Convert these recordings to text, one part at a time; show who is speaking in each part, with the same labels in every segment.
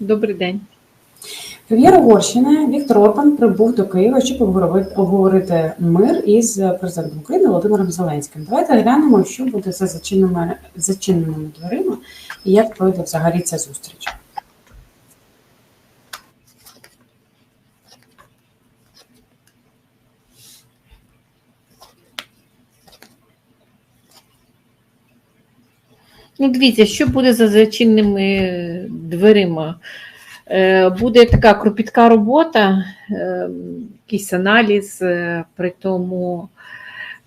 Speaker 1: Добрий день.
Speaker 2: Прем'єр Угорщини Віктор Орбан прибув до Києва, щоб обговорити, мир із президентом України Володимиром Зеленським. Давайте глянемо, що буде за зачиненими, зачиненими дверима і як пройде взагалі ця зустріч.
Speaker 1: Ну, дивіться, що буде за зачинними дверима. Е, Буде така кропітка робота, е, якийсь аналіз, е, при тому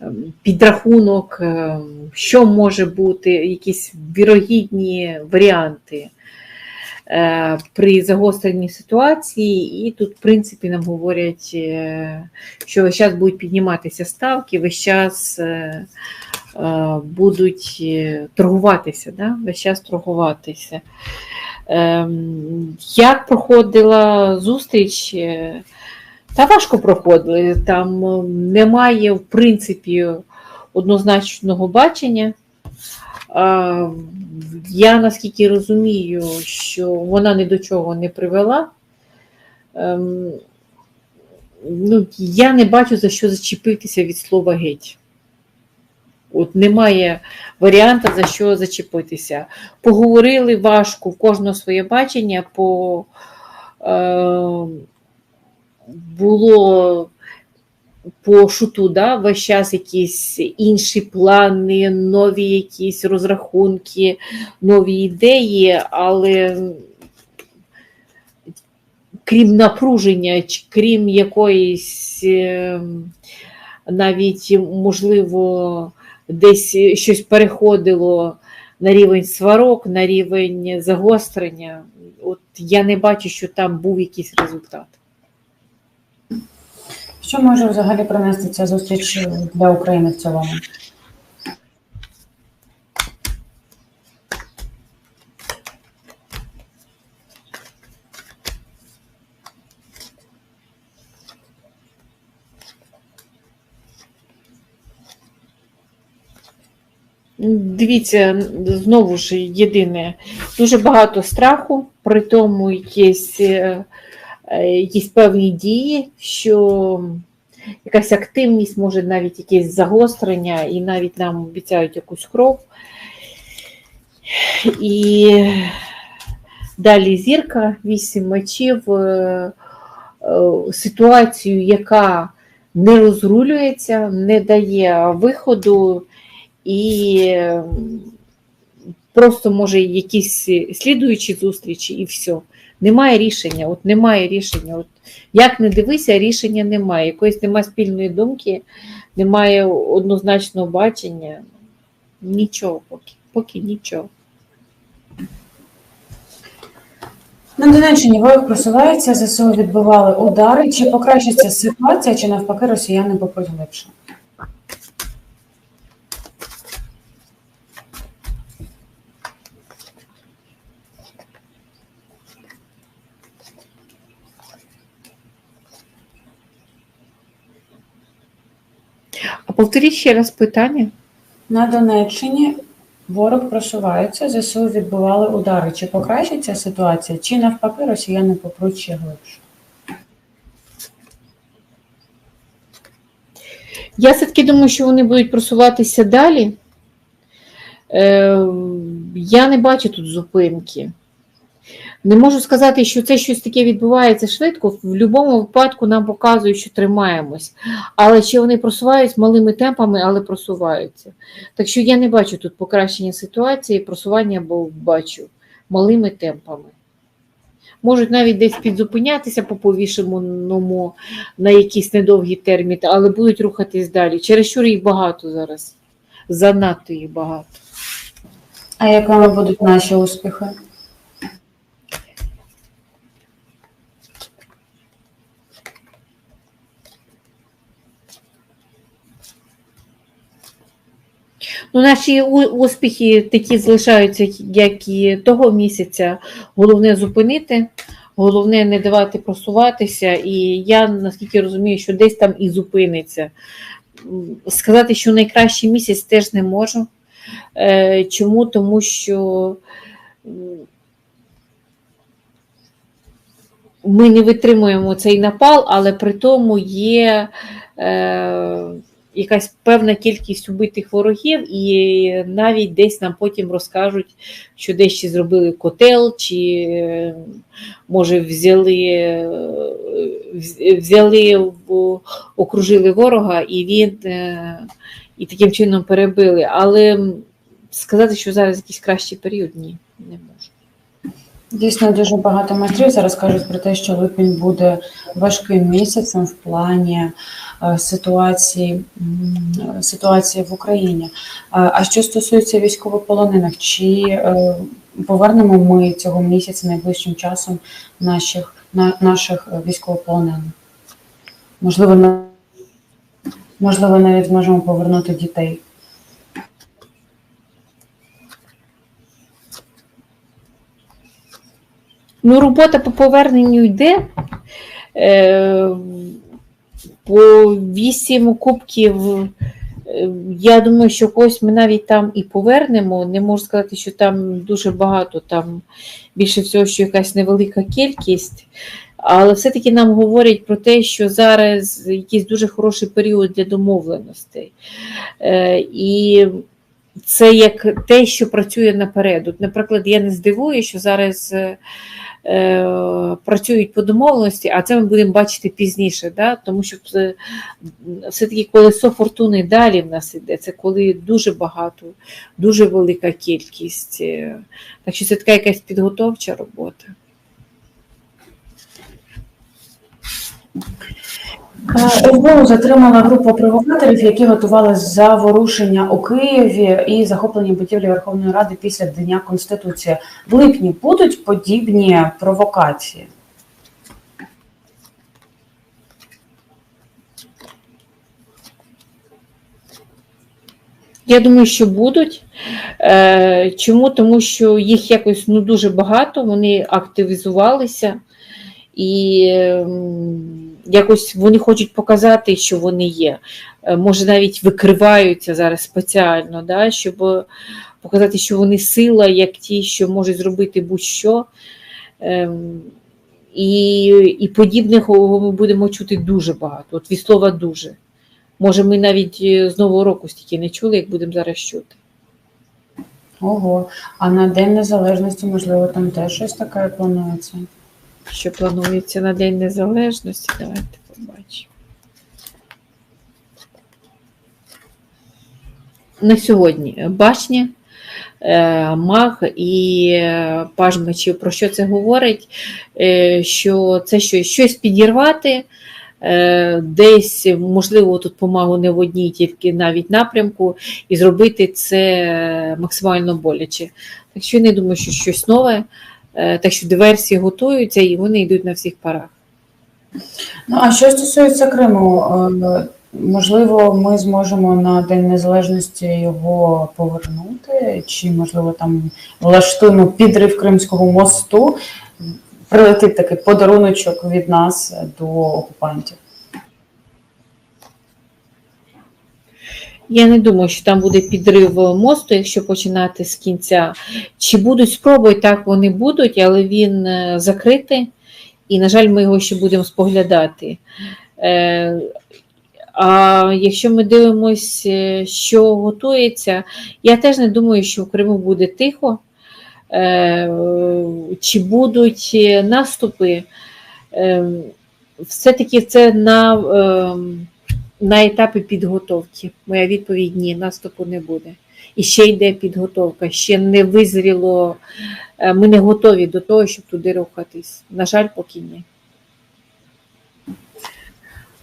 Speaker 1: е, підрахунок, е, що може бути, якісь вірогідні варіанти е, при загостренні ситуації. І тут, в принципі, нам говорять, е, що весь час будуть підніматися ставки, весь час. Е, будуть е, торгуватися, да? весь час торгуватися. Ем, Як проходила зустріч? Е, Та важко проходили. Там немає, в принципі, однозначного бачення. Я наскільки розумію, що вона ні до чого не привела. Ем, Ну, я не бачу за що зачепитися від слова геть. От немає варіанта за що зачепитися. Поговорили важко, в кожного своє бачення, по, е, було по шуту, да, весь час якісь інші плани, нові якісь розрахунки, нові ідеї, але крім напруження, крім якоїсь е, навіть можливо десь щось переходило на рівень сварок, на рівень загострення. От я не бачу, що там був якийсь результат.
Speaker 2: Що може взагалі принести ця зустріч для України в цілому?
Speaker 1: Дивіться, знову ж єдине, дуже багато страху, при тому якісь, е, е, якісь певні дії, що якась активність, може навіть якесь загострення, і навіть нам обіцяють якусь кров. І далі зірка, вісім мечів, е, ситуацію, яка не розрулюється, не дає виходу. І просто може якісь слідуючі зустрічі, і все. Немає рішення. От немає рішення. От Як не дивися, рішення немає. Якоїсь немає спільної думки, немає однозначного бачення. Нічого поки, поки нічого.
Speaker 2: На Донеччині ворог просувається, ЗСУ відбивали удари. Чи покращиться ситуація, чи навпаки росіяни попадуть?
Speaker 1: А повторіть ще раз питання.
Speaker 2: На Донеччині ворог просувається, ЗСУ відбивали удари. Чи покращиться ситуація, чи навпаки росіяни попруть ще глибше?
Speaker 1: Я все-таки думаю, що вони будуть просуватися далі. Е, Я не бачу тут зупинки. Не можу сказати, що це щось таке відбувається швидко. В будь-якому випадку нам показують, що тримаємось. Але чи вони просуваються малими темпами, але просуваються. Так що я не бачу тут покращення ситуації, просування бо бачу малими темпами. Можуть навіть десь підзупинятися по повішеному на якийсь недовгий термін, але будуть рухатись далі. Через що їх багато зараз. Занадто їх багато.
Speaker 2: А якими будуть наші успіхи?
Speaker 1: Ну, наші успіхи такі залишаються, як і того місяця. Головне зупинити, головне не давати просуватися. І я наскільки розумію, що десь там і зупиниться. Сказати, що найкращий місяць теж не можу. Е, Чому? Тому що ми не витримуємо цей напал, але при тому є е, якась певна кількість убитих ворогів, і навіть десь нам потім розкажуть, що десь зробили котел, чи е, може взяли, е, взяли окружили ворога, і він е, і таким чином перебили. Але сказати, що зараз якийсь кращий період, ні, не можу.
Speaker 2: Дійсно, дуже багато майстрів зараз кажуть про те, що липень буде важким місяцем в плані ситуації, ситуації в Україні. Е, А що стосується військовополонених, чи е, повернемо ми цього місяця найближчим часом наших, на, наших е, військовополонених? Можливо, можливо, навіть зможемо повернути дітей.
Speaker 1: Ну, робота по поверненню йде. Е, по вісім кубків. е, Я думаю, що когось ми навіть там і повернемо. Не можу сказати, що там дуже багато, там більше всього, що якась невелика кількість. Але все-таки нам говорять про те, що зараз якийсь дуже хороший період для домовленостей. Е, І це як те, що працює наперед. От, Наприклад, я не здивую, що зараз е, працюють по домовленості, а це ми будемо бачити пізніше, да? тому що все-таки колесо фортуни далі в нас іде. Це коли дуже багато, дуже велика кількість. Е, Так що це така якась підготовча робота.
Speaker 2: СБУ затримала групу провокаторів, які готували заворушення у Києві і захоплення будівлі Верховної Ради після Дня Конституції. В липні будуть подібні провокації.
Speaker 1: Я думаю, що будуть. Е, Чому? Тому що їх якось ну, дуже багато, вони активізувалися і ем, якось вони хочуть показати, що вони є. Е, Може, навіть викриваються зараз спеціально, да, щоб показати, що вони сила, як ті, що можуть зробити будь-що. Ем, І, і подібних ми будемо чути дуже багато. От від слова дуже. Може, ми навіть е, з Нового року стільки не чули, як будемо зараз чути.
Speaker 2: Ого, а на День Незалежності, можливо, там теж щось таке планується.
Speaker 1: Що планується на День Незалежності, давайте побачимо. На сьогодні башня, е, маг і е, паж мечів. Про що це говорить? Е, Що це щось, щось підірвати, десь, можливо, тут помагу не в одній, тільки навіть напрямку, і зробити це максимально боляче. Так що я не думаю, що щось нове. Е, Так що диверсії готуються і вони йдуть на всіх парах.
Speaker 2: Ну а що стосується Криму, е, можливо, ми зможемо на День Незалежності його повернути, чи можливо там влаштуємо підрив Кримського мосту. Прилетить такий подаруночок від нас до окупантів.
Speaker 1: Я не думаю, що там буде підрив мосту, якщо починати з кінця. Чи будуть спроби, так вони будуть, але він е, закритий, і, на жаль, ми його ще будемо споглядати. Е, А якщо ми дивимося, що готується, я теж не думаю, що в Криму буде тихо. Е, Чи будуть наступи? Е, Все-таки це на. На етапі підготовки. Моя відповідь ні, наступу не буде. І ще йде підготовка, ще не визріло, е, ми не готові до того, щоб туди рухатись. На жаль, поки ні.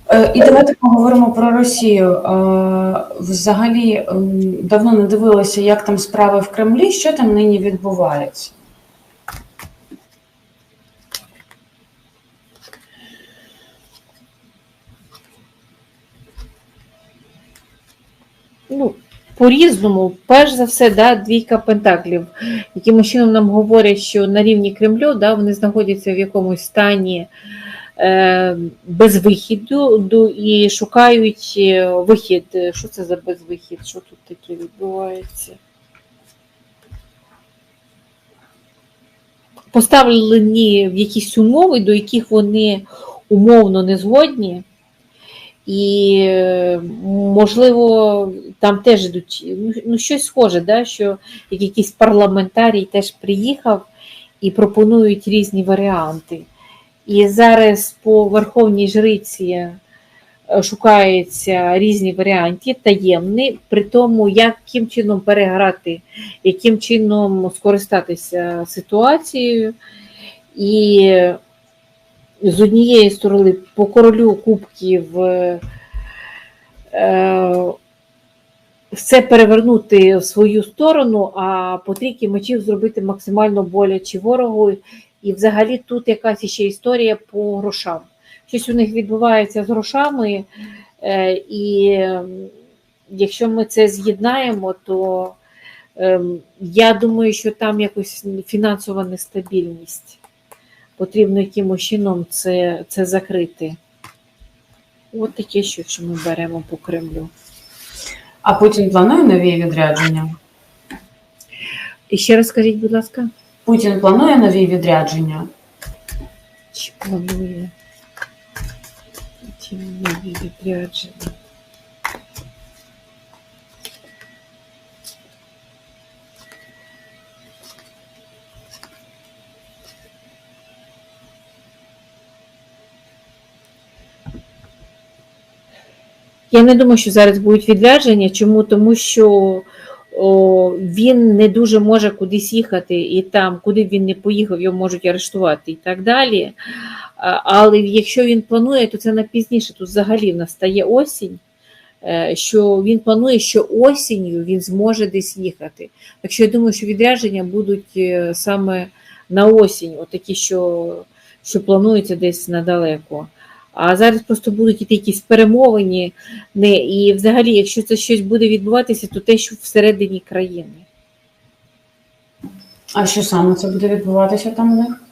Speaker 2: Е, І давайте поговоримо про Росію. Е, Взагалі давно не дивилася, як там справи в Кремлі, що там нині відбувається.
Speaker 1: Ну, по-різному, перш за все, да, двійка пентаклів, яким чином нам говорять, що на рівні Кремлю да, вони знаходяться в якомусь стані е, безвихіду ду- і шукають е, вихід. Що це за безвихід? Що тут таке відбувається? поставлені в якісь умови, до яких вони умовно не згодні. І, можливо, там теж йдуть ну, ну, щось схоже, да, що як якийсь парламентарій теж приїхав і пропонують різні варіанти. І зараз по Верховній Жриці е, шукаються різні варіанти, таємні, при тому, яким чином переграти, яким чином скористатися ситуацією. І з однієї сторони, по королю кубків е, е, все перевернути в свою сторону, а по трійки мечів зробити максимально боляче ворогу. І взагалі тут якась ще історія по грошам. Щось у них відбувається з грошами, е, і ем, якщо ми це з'єднаємо, то ем, я думаю, що там якось фінансова нестабільність. Потрібно якимось чином це, це закрити. От таке, що ми беремо по Кремлю.
Speaker 2: А Путін планує нові відрядження?
Speaker 1: І ще раз скажіть, будь ласка,
Speaker 2: Путін планує нові відрядження?
Speaker 1: чи планує нові відрядження? Я не думаю, що зараз будуть відрядження. Чому? Тому що о, він не дуже може кудись їхати, і там, куди б він не поїхав, його можуть арештувати і так далі. Але якщо він планує, то це на пізніше. Тут взагалі настає осінь, е, що він планує, що осінню він зможе десь їхати. Так що я думаю, що відрядження будуть е, саме на осінь, отакі, що, що плануються десь надалеко. А зараз просто будуть іти якісь перемовини, не, і взагалі, якщо це щось буде відбуватися, то те, що всередині країни.
Speaker 2: А що саме це буде відбуватися там у них?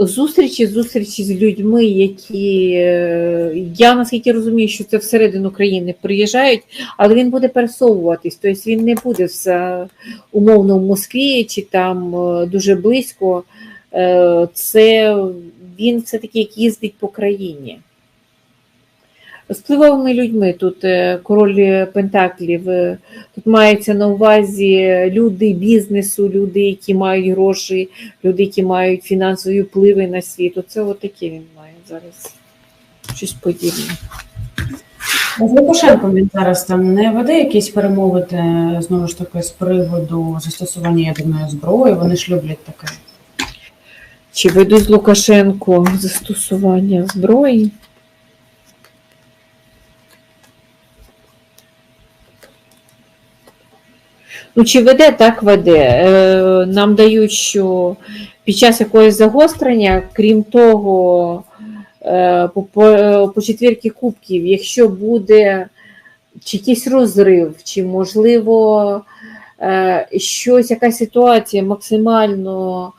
Speaker 1: Зустрічі, зустрічі з людьми, які е, я наскільки розумію, що це всередину країни приїжджають, але він буде пересовуватись, тобто він не буде все умовно в Москві чи там е, дуже близько. Е, Це він все-таки як їздить по країні. З впливовими людьми тут е, король Пентаклів, е, тут мається на увазі люди бізнесу, люди, які мають гроші, люди, які мають фінансові впливи на світ. Оце отаке він має зараз. Щось подібне.
Speaker 2: З Лукашенком він зараз там не веде якісь перемовини знову ж таки з приводу застосування ядерної зброї. Вони ж люблять таке.
Speaker 1: Чи ведуть Лукашенко застосування зброї? Ну, чи веде, так веде. Е, Нам дають, що під час якогось загострення, крім того, е, по, по, по четвірки кубків, якщо буде чи якийсь розрив, чи, можливо, щось, якась ситуація максимально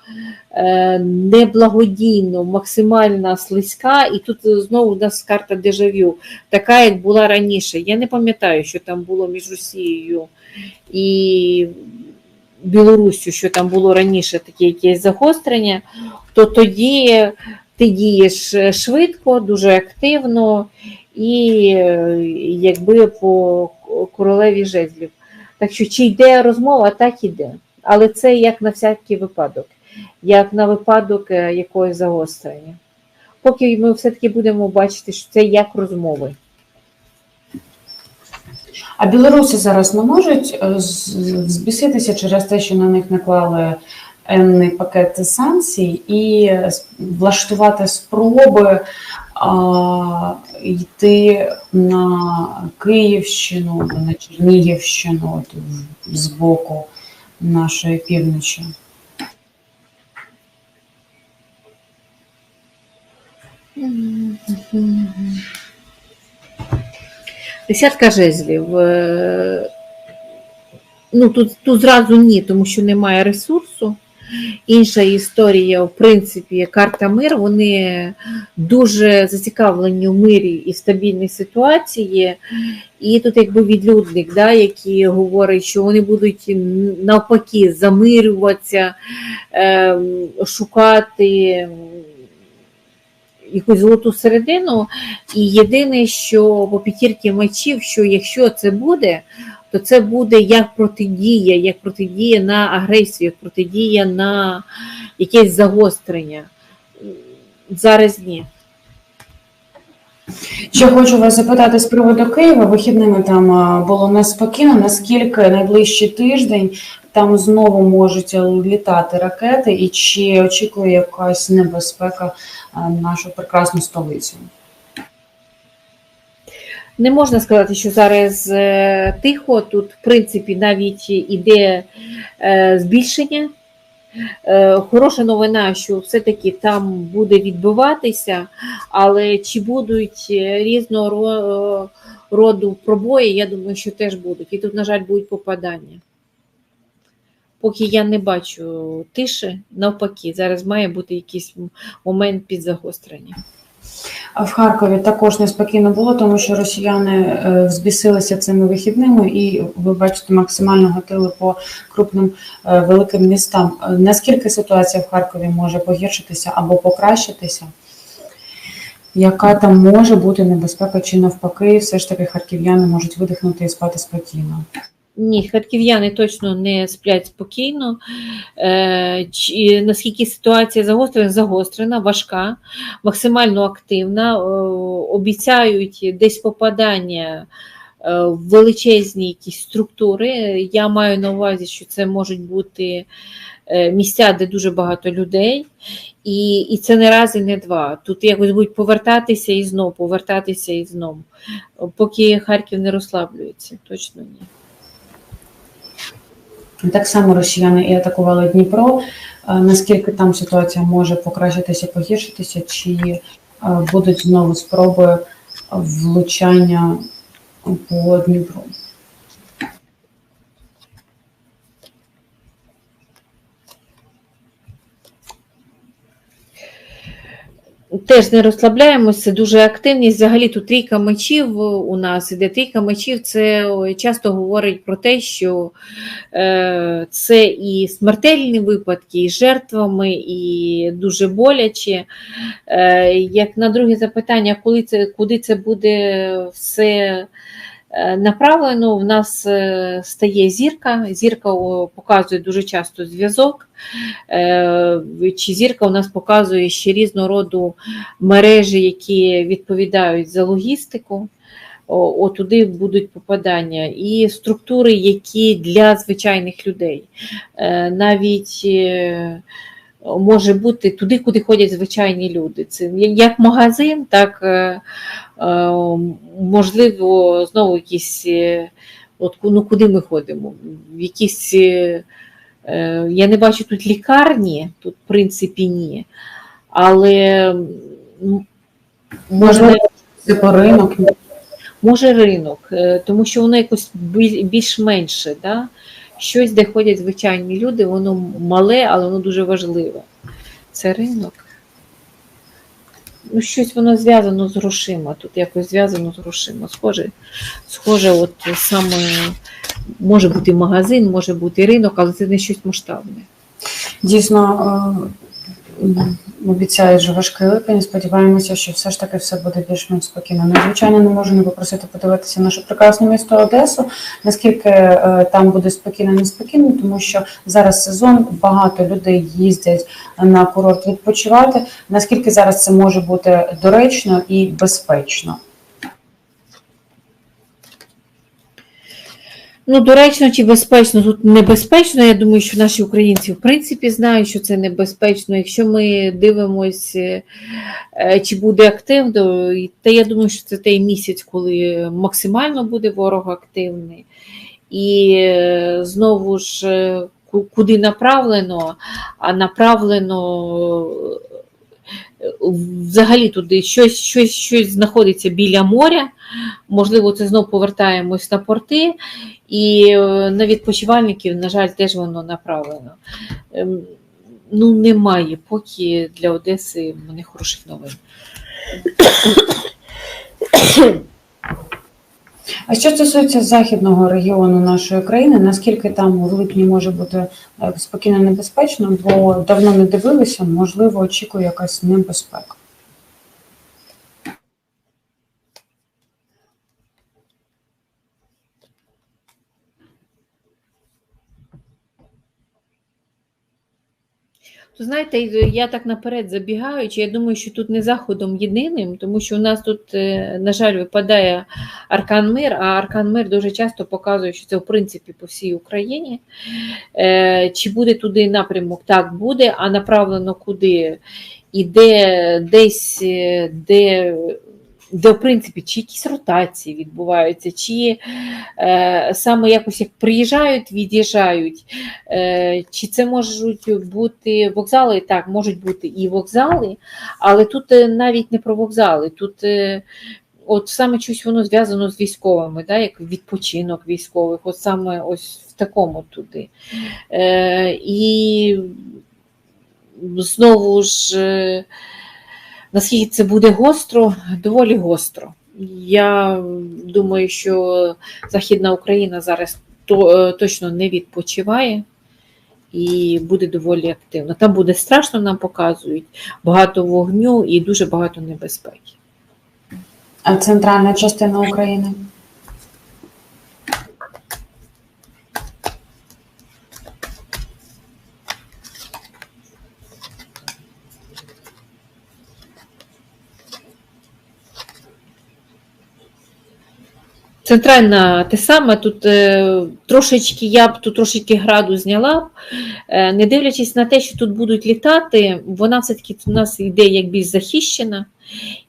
Speaker 1: е, неблагодійно, максимально слизька, і тут знову у нас карта дежавю, така, як була раніше. Я не пам'ятаю, що там було між Росією і Білоруссю, що там було раніше таке якесь загострення, то тоді ти дієш швидко, дуже активно і е, якби по королеві жезлів. Так що чи йде розмова, так іде. Але це як на всякий випадок, як на випадок е, якогось загострення. Поки ми все-таки будемо бачити, що це як розмови.
Speaker 2: А білоруси зараз не можуть е, збіситися через те, що на них наклали енний пакет санкцій, і влаштувати спроби йти на Київщину, на Чернігівщину от, з боку нашої півночі.
Speaker 1: Десятка жезлів. е, Ну, тут, тут зразу ні, тому що немає ресурсу. Інша історія, в принципі, карта мир. Вони дуже зацікавлені в мирі і стабільній ситуації. І тут якби відлюдник, да, який говорить, що вони будуть навпаки замирюватися, е, шукати ем, якусь золоту середину. І єдине, що по п'ятірки мечів, що якщо це буде, то це буде як протидія, як протидія на агресію, як протидія на якесь загострення. Зараз ні.
Speaker 2: Ще хочу вас запитати з приводу Києва. Вихідними там було неспокійно. Наскільки найближчий тиждень там знову можуть літати ракети, і чи очікує якась небезпека нашу прекрасну столицю?
Speaker 1: Не можна сказати, що зараз е, тихо. Тут, в принципі, навіть іде е, збільшення. Е, Хороша новина, що все-таки там буде відбуватися, але чи будуть різного роду пробої, я думаю, що теж будуть. І тут, на жаль, будуть попадання. Поки я не бачу тиші, навпаки, зараз має бути якийсь момент під загострення.
Speaker 2: В Харкові також неспокійно було, тому що росіяни е, взбісилися цими вихідними, і ви бачите, максимально гатили по крупним е, великим містам. Е, Наскільки ситуація в Харкові може погіршитися або покращитися? Яка там може бути небезпека, чи навпаки, все ж таки харків'яни можуть видихнути і спати спокійно?
Speaker 1: Ні, харків'яни точно не сплять спокійно. Е, чи- Наскільки ситуація загострена, загострена, важка, максимально активна. Е, Обіцяють десь попадання е, в величезні якісь структури. Я маю на увазі, що це можуть бути е, місця, де дуже багато людей. І, і це не раз і не два. Тут якось будуть повертатися і знов, повертатися і знов. Поки Харків не розслаблюється, точно ні.
Speaker 2: Так само росіяни і атакували Дніпро. Е, Наскільки там ситуація може покращитися, погіршитися, чи е, будуть знову спроби влучання по Дніпру?
Speaker 1: Теж не розслабляємося, дуже активність. Взагалі тут трійка мечів у нас іде. Трійка мечів це часто говорить про те, що е, це і смертельні випадки, і жертвами, і дуже боляче. Е, як на друге запитання, коли це, куди це буде все е, направлено, в нас е, стає зірка. Зірка показує дуже часто зв'язок. Е, Чи зірка у нас показує ще різного роду мережі, які відповідають за логістику. О, о, туди будуть попадання, і структури, які для звичайних людей. Навіть може бути туди, куди ходять звичайні люди. Це як магазин, так е, е, можливо, знову якісь, е, от, ну, куди ми ходимо? В якісь, я не бачу тут лікарні, тут, в принципі, ні. Але м,
Speaker 2: Можливо, це по ринок.
Speaker 1: може ринок, тому що воно якось більш-менше. Да? Щось, де ходять звичайні люди, воно мале, але воно дуже важливе. Це ринок. Ну, щось воно зв'язано з грошима. Тут якось зв'язано з грошима. Схоже, схоже, от саме може бути магазин, може бути ринок, але це не щось масштабне.
Speaker 2: Дійсно, е, обіцяють же важкий липень. Сподіваємося, що все ж таки все буде більш-менш спокійно. Надзвичайно не можу не попросити подивитися наше прекрасне місто Одесу. Наскільки е, там буде спокійно, неспокійно, тому що зараз сезон, багато людей їздять на курорт відпочивати. Наскільки зараз це може бути доречно і безпечно?
Speaker 1: Ну, доречно чи безпечно, тут небезпечно. Я думаю, що наші українці в принципі знають, що це небезпечно. Якщо ми дивимося, чи буде активно, та я думаю, що це той місяць, коли максимально буде ворог активний. І е, знову ж, е, куди направлено, а направлено е, взагалі туди щось, щось, щось знаходиться біля моря. Можливо, це знову повертаємось на порти. І е, на відпочивальників, на жаль, теж воно направлено. Ем, ну, немає поки для Одеси в мене хороших новин.
Speaker 2: А що стосується західного регіону нашої країни, наскільки там в липні може бути е, спокійно небезпечно, бо давно не дивилися, можливо, очікує якась небезпека.
Speaker 1: То знаєте, я так наперед забігаючи, я думаю, що тут не заходом єдиним, тому що у нас тут, е, на жаль, випадає Аркан Мир, а Аркан Мир дуже часто показує, що це в принципі по всій Україні. Е, Чи буде туди напрямок? Так, буде, а направлено куди? Іде десь, е, де, де в принципі, чи якісь ротації відбуваються, чи е, саме якось як приїжджають, від'їжджають. Е, Чи це можуть бути вокзали? Так, можуть бути і вокзали, але тут е, навіть не про вокзали. Тут е, от саме щось воно зв'язано з військовими, да, як відпочинок військових, от саме ось в такому туди. Е, І знову ж, е, наскільки це буде гостро, доволі гостро. Я думаю, що Західна Україна зараз то, е, точно не відпочиває і буде доволі активно. Там буде страшно, нам показують, багато вогню і дуже багато небезпеки.
Speaker 2: А центральна частина України?
Speaker 1: Центральна те саме, тут е, трошечки я б тут трошечки граду зняла б, е, не дивлячись на те, що тут будуть літати, вона все-таки у нас йде як більш захищена,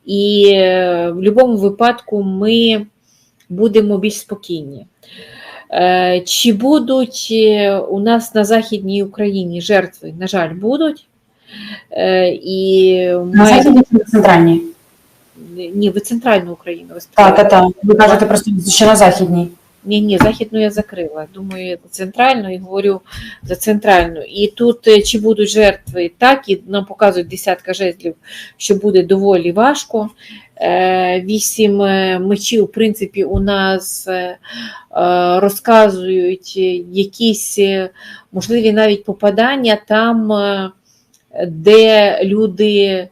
Speaker 1: і е, в будь-якому випадку ми будемо більш спокійні. Е, чи будуть е, у нас на Західній Україні жертви? На жаль, будуть. Е, і
Speaker 2: На західній центральній?
Speaker 1: Ні, ви центральну Україну. Ви
Speaker 2: Так, так, так. Ви кажете просто що на західній.
Speaker 1: Ні, ні, західну я закрила. Думаю, я центральну і говорю за центральну. І тут е, чи будуть жертви, так, і нам показують десятка жезлів, що буде доволі важко. Е, Вісім е, мечів, в принципі, у нас розказують якісь можливі навіть попадання там, де люди.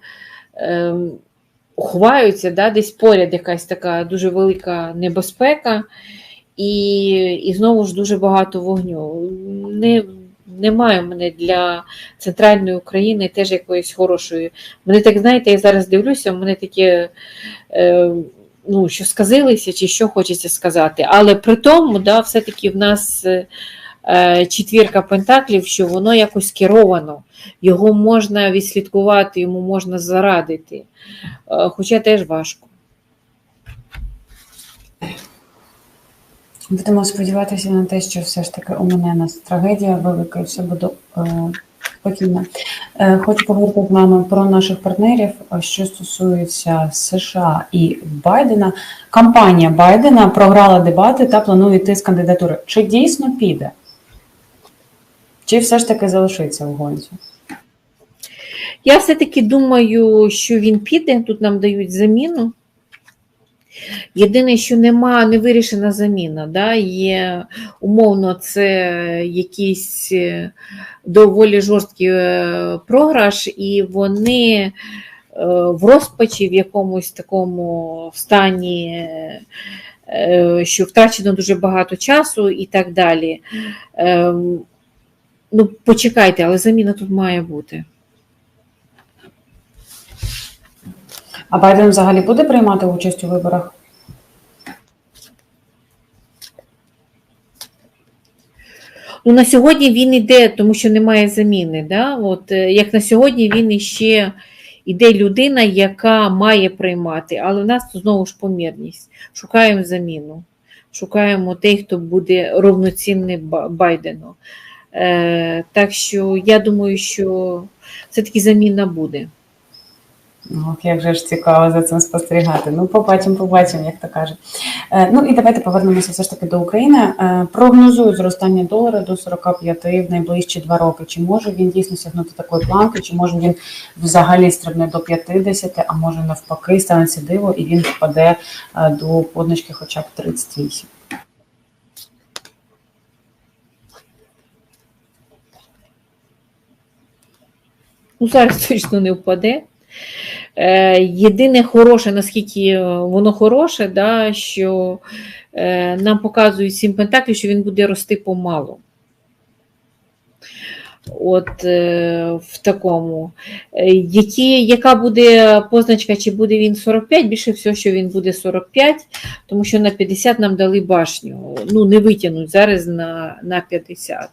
Speaker 1: Ховаються, да, десь поряд якась така дуже велика небезпека, і, і знову ж дуже багато вогню. Не, немає в мене для центральної України теж якоїсь хорошої. Мене так, знаєте, я зараз дивлюся, мене таке, е, ну, що сказилися, чи що хочеться сказати. Але при тому, да, все-таки в нас е, четвірка пентаклів, що воно якось керовано. Його можна відслідкувати, йому можна зарадити. Е, Хоча теж важко.
Speaker 2: Будемо сподіватися на те, що все ж таки у мене нас трагедія велика і все буде е, спокійно. Е, хочу поговорити з вами про наших партнерів, е, що стосується США і Байдена. Кампанія Байдена програла дебати та планує йти з кандидатури. Чи дійсно піде? Чи все ж таки залишиться в гонці?
Speaker 1: Я все-таки думаю, що він піде, тут нам дають заміну. Єдине, що нема, не вирішена заміна. Да? Є умовно, це якийсь е, доволі жорсткий е, програш, і вони е, в розпачі, в якомусь такому стані, що втрачено дуже багато часу і так далі. Ну, почекайте, але заміна тут має бути.
Speaker 2: А Байден взагалі буде приймати участь у виборах?
Speaker 1: Ну, на сьогодні він іде, тому що немає заміни. Да? От, е, як на сьогодні він іще іде людина, яка має приймати, але в нас тут знову ж помірність. Шукаємо заміну. Шукаємо тих, хто буде ровноцінний Ба- Байдену. Е, так що я думаю, що все-таки заміна буде.
Speaker 2: Ох, як же ж цікаво за цим спостерігати. Ну, побачимо, побачимо, як то кажуть. Е, ну і давайте повернемося все ж таки до України. Е, прогнозують зростання долара до 45 в найближчі два роки. Чи може він дійсно сягнути такої планки, чи може він взагалі стрибне до 50, а може навпаки станеться диво і він впаде е, до позначки хоча б 38.
Speaker 1: Ну, зараз точно не впаде. Е, Єдине хороше, наскільки воно хороше, да, що е, нам показують сім пентаклів, що він буде рости помалу. От е, в такому. Е, Які, яка буде позначка, чи буде він 45, більше всього, що він буде 45, тому що на 50 нам дали башню. Ну, не витягнуть зараз на, на 50.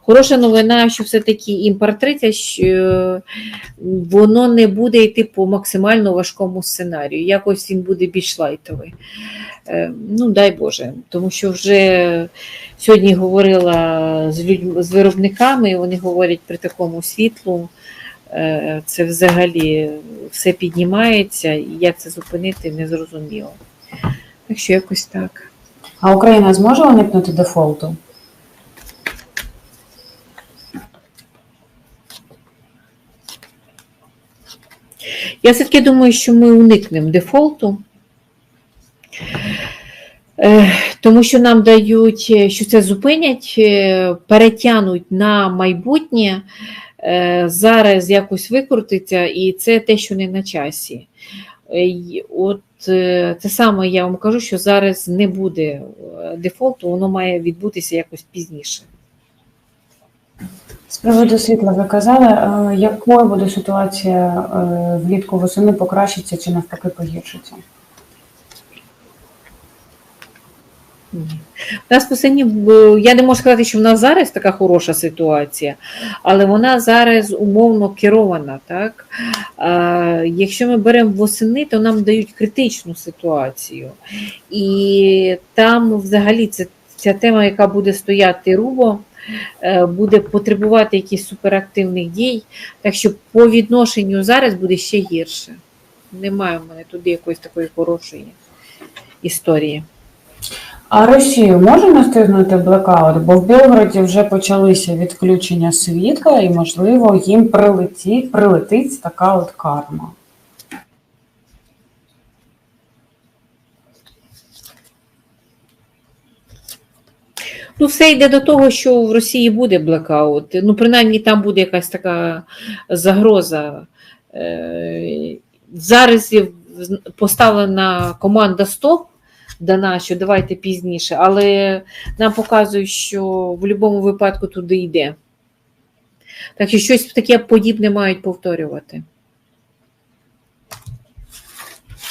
Speaker 1: Хороша новина, що все-таки імпортриця, що воно не буде йти по максимально важкому сценарію. Якось він буде більш лайтовий. Е, Ну, дай Боже, тому що вже сьогодні говорила з людьми, з виробниками, і вони говорять при такому світлу. е, Це взагалі все піднімається, і як це зупинити, не зрозуміло. Так що якось так.
Speaker 2: А Україна зможе уникнути дефолту?
Speaker 1: Я все-таки думаю, що ми уникнемо дефолту, тому що нам дають, е, що це зупинять, е, перетягнуть на майбутнє, е, зараз якось викрутиться, і це те, що не на часі. Е, От е, це саме я вам кажу, що зараз не буде е, дефолту, воно має відбутися якось пізніше.
Speaker 2: З приводу світла ви казали, е, якою буде ситуація е, влітку восени покращиться чи навпаки погіршиться?
Speaker 1: Ні. У нас посині, б- я не можу сказати, що в нас зараз така хороша ситуація, але вона зараз умовно керована. Так? А, якщо ми беремо восени, то нам дають критичну ситуацію. І там взагалі це, ця тема, яка буде стояти рубо, е, буде потребувати якихось суперактивних дій. Так що по відношенню зараз буде ще гірше. Немає в мене туди якоїсь такої хорошої історії.
Speaker 2: А Росію може настигнути блекаут? Бо в Білгороді вже почалися відключення світла, і можливо їм прилетить, прилетить така от карма.
Speaker 1: Ну, все йде до того, що в Росії буде блекаут. Ну, принаймні, там буде якась така загроза. Е, Зараз поставлена команда СТОП дана, що давайте пізніше, але нам показують, що в будь-якому випадку туди йде. Так що щось таке подібне мають повторювати.